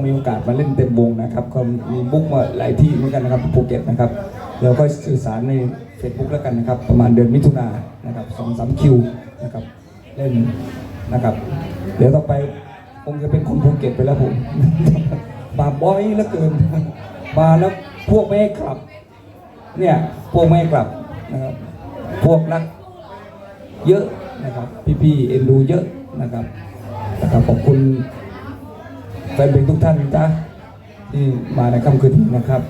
งมีโอกาสมาเล่นเต็มวงนะครับก็มีบุ๊กมาหลายที่เหมือนกันนะครับภูเก็ตนะครับเดี๋ยวก็สื่อสารใน Facebook แล้วกันนะครับ ประมาณเดือนมิถุนายนนะครับสองสามคิวนะครับเล่นนะครับ เดี๋ยวต่อไปคงจะเป็นคนภูเก็ตไปแล้วผมมาบ่อยเหลือเกินมาแล้วพวกไม่ให้กลับ เนี่ยพวกไม่ให้กลับนะครับพวกรักเยอะนะครับ พี่ๆเอ็นดูเยอะนะครับนะครับขอบคุณ ฟนเพลงทุกท่านจ้าที่มาในค่ำคืนนี้นะครับ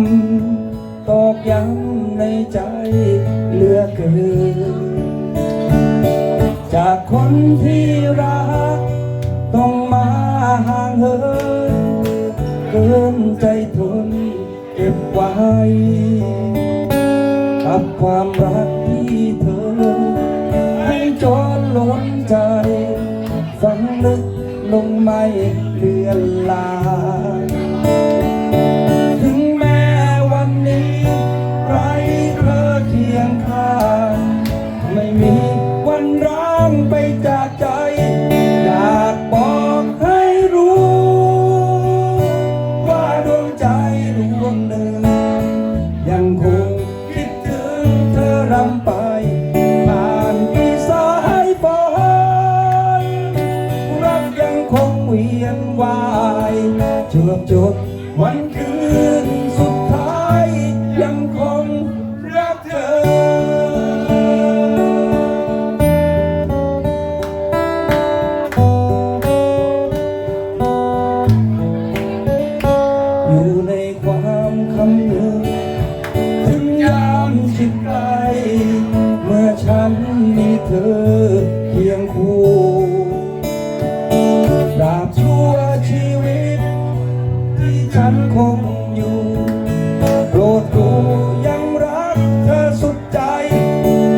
ำตอกย้ำในใจเหลือเกิน จากคนที่รัก ต้องมาห่างเหินเกินใจทนเก็บไว้กับความรัก จูบจูบวันคืน เธอสุดใจ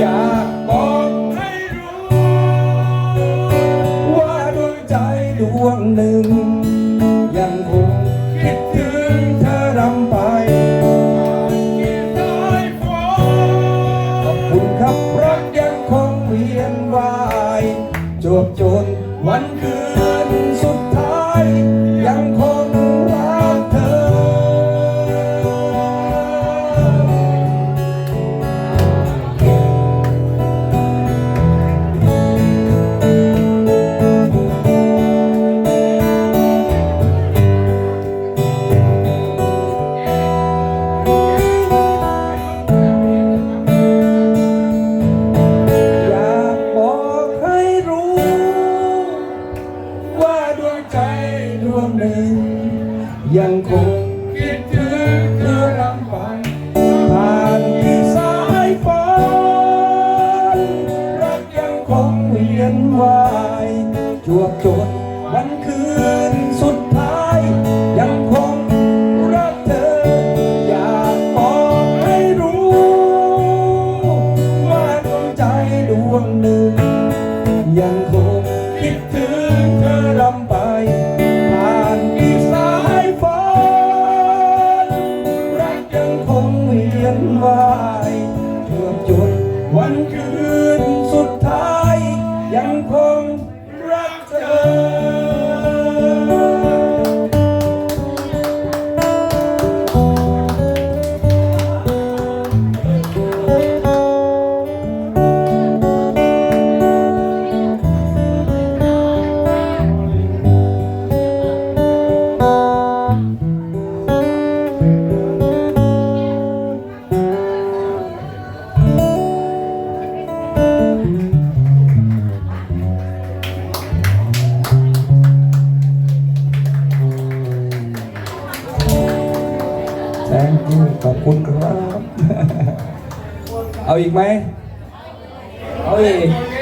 อยากบอกให้รู้ ว่าดวงใจดวงหนึ่ง ยังคงคิดถึงเธอรำไปขอบคุณครับรักยังคงเวียนว่าย จวบจนวันคืน วายจวบจนวันคืน thank you ขอบคุณครับ เอาอีกไหม เอาอีก